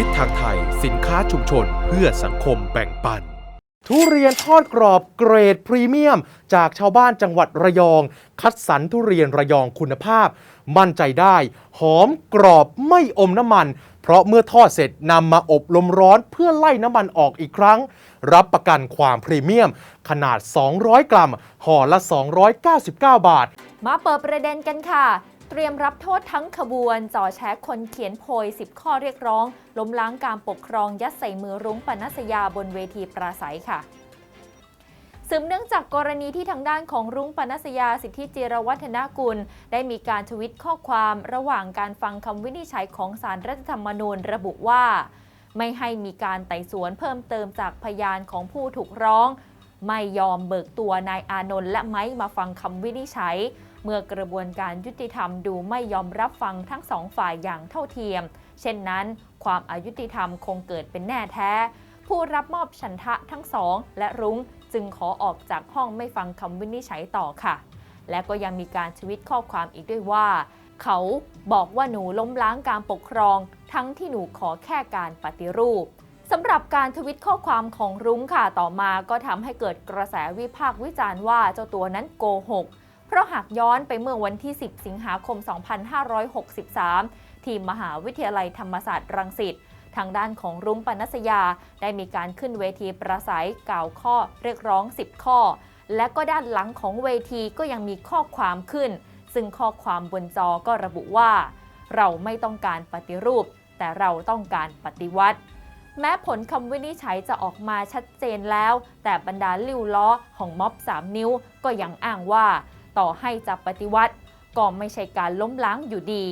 ทิศทางไทย สินค้าชุมชน เพื่อสังคมแบ่งปัน ทุเรียนทอดกรอบเกรดพรีเมียม จากชาวบ้านจังหวัดระยอง คัดสรรทุเรียนระยองคุณภาพ มั่นใจได้ หอมกรอบไม่อมน้ำมัน เพราะเมื่อทอดเสร็จนำมาอบลมร้อนเพื่อไล่น้ำมันออกอีกครั้ง รับประกันความพรีเมียม ขนาด 200 กรัมห่อละ 299 บาท มาเปิดประเด็นกันค่ะ เตรียมรับโทษทั้งขบวนจ่อแชคนเขียนโพย 10 ข้อเรียกร้อง ล้มล้างการปกครองยัดใส่มือรุ้งปนัสยาบนเวทีปราศัยค่ะสืบเนื่องจากกรณีที่ทางด้านของรุ้งปนัสยาสิทธิจิรวัฒนกุล ได้มีการทวิตข้อความระหว่างการฟังคำวินิจฉัยของสารรัฐธรรมนูญระบุว่า ไม่ให้มีการไต่สวนเพิ่มเติมจากพยานของผู้ถูกร้อง ไม่ยอมเบิกตัวนายอานนท์และไม้มาฟังคำวินิจฉัย เมื่อกระบวนการยุติธรรมดูไม่ยอมรับฟังทั้งสองฝ่ายอย่างเท่าเทียม เช่นนั้น ความอายุติธรรมคงเกิดเป็นแน่แท้ ผู้รับมอบฉันทะทั้งสอง และรุ้งจึงขอออกจากห้องไม่ฟังคำวินิจฉัยต่อค่ะ และก็ยังมีการทวิตข้อความอีกด้วยว่า เขาบอกว่าหนูล้มล้างการปกครอง ทั้งที่หนูขอแค่การปฏิรูป สำหรับการทวิตข้อความของรุ้งค่ะต่อมาก็ทำให้เกิดกระแสวิพากษ์วิจารณ์ว่าเจ้าตัวนั้นโกหก เพราะหากย้อนไปเมื่อวันที่ 10 สิงหาคม 2563 ที่มหาวิทยาลัยธรรมศาสตร์รังสิตทางด้านของรุ้งปนัสยา ได้มีการขึ้นเวทีประสัยกล่าวข้อเรียกร้อง 10 ข้อ และก็ด้านหลังของเวทีก็ยังมีข้อความขึ้น ซึ่งข้อความบนจอก็ระบุว่า เราไม่ต้องการปฏิรูป แต่เราต้องการปฏิวัติ แม้ผลคำวินิจฉัยจะออกมาชัดเจนแล้ว แต่บรรดาลิวล้อของม็อบ 3 นิ้วก็ยังอ้างว่า ต่อให้จะปฏิวัติ ก็ไม่ใช่การล้มล้างอยู่ดี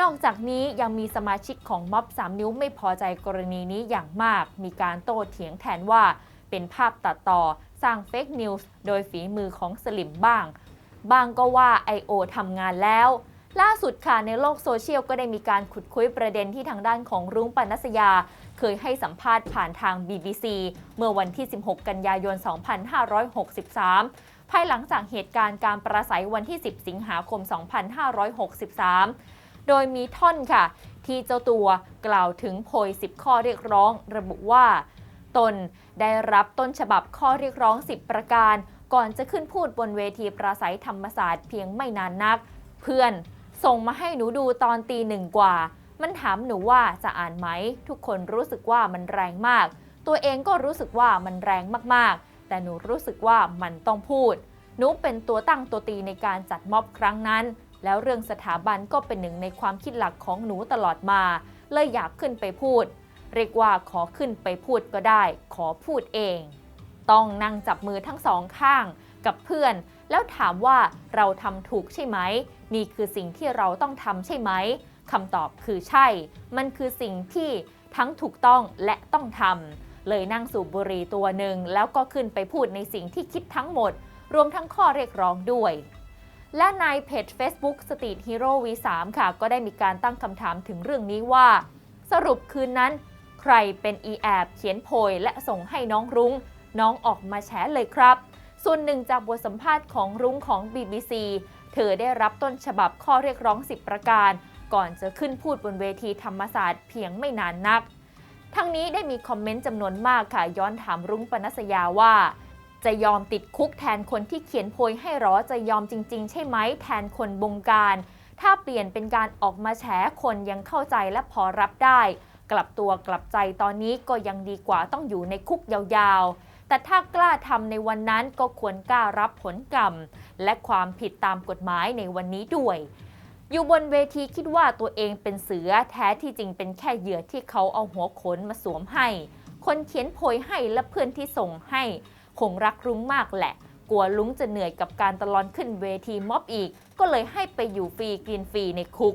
นอกจากนี้ยังมีสมาชิกของม็อบ 3 นิ้วไม่พอใจกรณีนี้อย่างมาก มีการโต้เถียงแทนว่า เป็นภาพตัดต่อสร้างเฟกนิวส์โดยฝีมือของสลิมบ้าง บางก็ว่า I.O. ทำงานแล้ว ล่าสุดค่ะในโลกโซเชียลก็ได้มีการขุดคุยประเด็นที่ทางด้านของรุ้งปนัสยา เคยให้สัมภาษณ์ผ่านทาง BBC เมื่อวันที่ 16 กันยายน 2563 ภายหลังจากเหตุการณ์การประสัยวันที่ 10 สิงหาคม 2563 โดยมีท่อนค่ะ ที่เจ้าตัวกล่าวถึงโพย 10 ข้อเรียกร้อง ระบุว่า ตนได้รับต้นฉบับข้อเรียกร้อง 10 ประการ ก่อนจะขึ้นพูดบนเวทีปราศัยธรรมศาสตร์เพียงไม่นานนัก เพื่อน ส่งมาให้หนูดูตอนตีหนึ่งกว่า มันถามหนูว่าจะอ่านไหม ทุกคนรู้สึกว่ามันแรงมาก ตัวเองก็รู้สึกว่ามันแรงมากๆ แต่หนูรู้สึกว่ามันต้องพูด หนูเป็นตัวตั้งตัวตีในการจัดม็อบครั้งนั้น แล้วเรื่องสถาบันก็เป็นหนึ่งในความคิดหลักของหนูตลอดมา เลยอยากขึ้นไปพูด เรียกว่าขอขึ้นไปพูดก็ได้ ขอพูดเอง ต้องนั่งจับมือทั้งสองข้าง กับเพื่อน แล้วถามว่าเราทำถูกใช่ไหม นี่คือสิ่งที่เราต้องทำใช่ไหมคำตอบคือใช่ มันคือสิ่งที่ทั้งถูกต้องและต้องทำเลยนั่งสูบบุหรี่ตัวหนึ่งแล้วก็ขึ้นไปพูดในสิ่งที่คิดทั้งหมด รวมทั้งข้อเรียกร้องด้วยและในเพจ Facebook Street Hero V3 ค่ะ ก็ได้มีการตั้งคำถามถึงเรื่องนี้ว่า สรุปคืนนั้น ใครเป็นอีแอบเขียนโพยและส่งให้น้องรุง้ง น้องออกมาแฉเลยครับ ส่วนหนึ่งจากบทสัมภาษณ์ของรุ้งของ BBC เธอได้รับต้นฉบับข้อเรียกร้อง 10 ประการ ก่อนจะขึ้นพูดบนเวทีธรรมศาสตร์เพียงไม่นานนัก ทั้งนี้ได้มีคอมเมนต์จำนวนมากค่ะ ย้อนถามรุ้งปนัสยาว่า จะยอมติดคุกแทนคนที่เขียนโพยให้หรอจะยอมจริง ๆ ใช่ไหมแทนคนบงการ ถ้าเปลี่ยนเป็นการออกมาแฉคนยังเข้าใจและพอรับได้ กลับตัวกลับใจตอนนี้ก็ยังดีกว่าต้องอยู่ในคุกยาวๆ แต่ถ้ากล้าทำในวันนั้นก็ควรกล้ารับผลกรรม และความผิดตามกฎหมายในวันนี้ด้วย อยู่บนเวทีคิดว่าตัวเองเป็นเสือแท้ที่จริงเป็นแค่เหยื่อที่เขาเอาหัวขนมาสวมให้ คนเขียนโพยให้และเพื่อนที่ส่งให้ คงรักรุ้งมากแหละกลัวลุงจะเหนื่อยกับการตะลอนขึ้นเวทีม็อบอีก ก็เลยให้ไปอยู่ฟรีกินฟรีในคุก